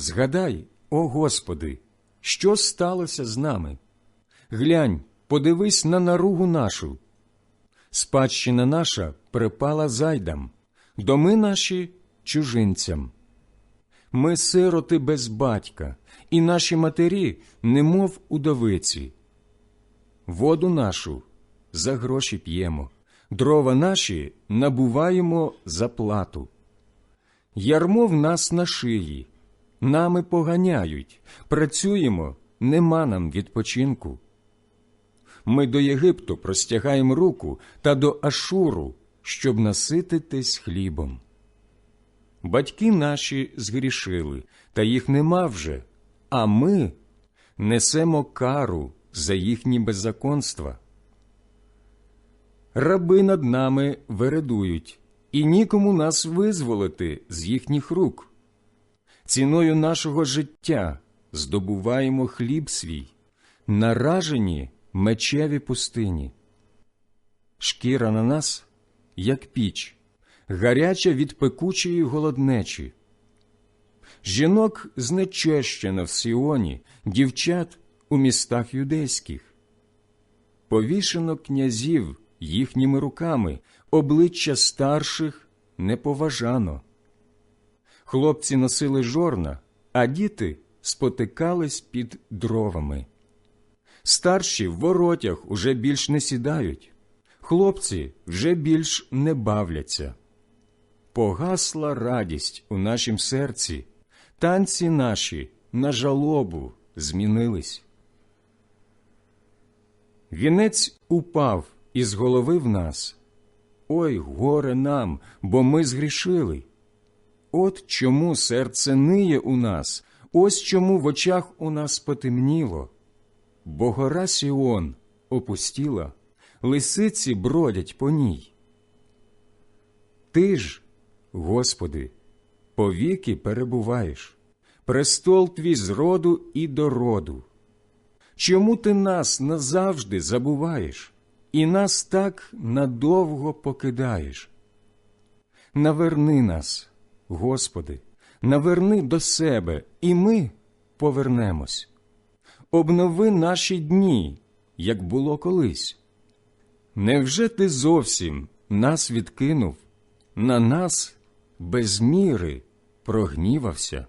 Згадай, о Господи, що сталося з нами? Глянь, подивись на наругу нашу. Спадщина наша припала зайдам, доми наші чужинцям. Ми сироти без батька, і наші матері, немов удовиці. Воду нашу за гроші п'ємо, дрова наші набуваємо за плату. Ярмо в нас на шиї, нами поганяють, працюємо, нема нам відпочинку. Ми до Єгипту простягаємо руку та до Ашуру, щоб насититись хлібом. Батьки наші згрішили, та їх нема вже, а ми несемо кару за їхні беззаконства. Раби над нами вередують, і нікому нас визволити з їхніх рук. Ціною нашого життя здобуваємо хліб свій, наражені мечеві пустині. Шкіра на нас, як піч, гаряча від пекучої голоднечі. Жінок знечещено в Сіоні, дівчат у містах юдейських. Повішено князів їхніми руками, обличчя старших не поважано. Хлопці носили жорна, а діти спотикались під дровами. Старші в воротях уже більш не сідають, хлопці вже більш не бавляться. Погасла радість у нашім серці, танці наші на жалобу змінились. Вінець упав із голови в нас. Ой, горе нам, бо ми згрішили. От чому серце ниє у нас, ось чому в очах у нас потемніло. Бо гора Сіон опустіла, лисиці бродять по ній. Ти ж, Господи, повіки перебуваєш, престол твій з роду і до роду. Чому ти нас назавжди забуваєш і нас так надовго покидаєш? Наверни нас, Господи, наверни до себе, і ми повернемось. Обнови наші дні, як було колись. Невже ти зовсім нас відкинув, на нас без міри прогнівався?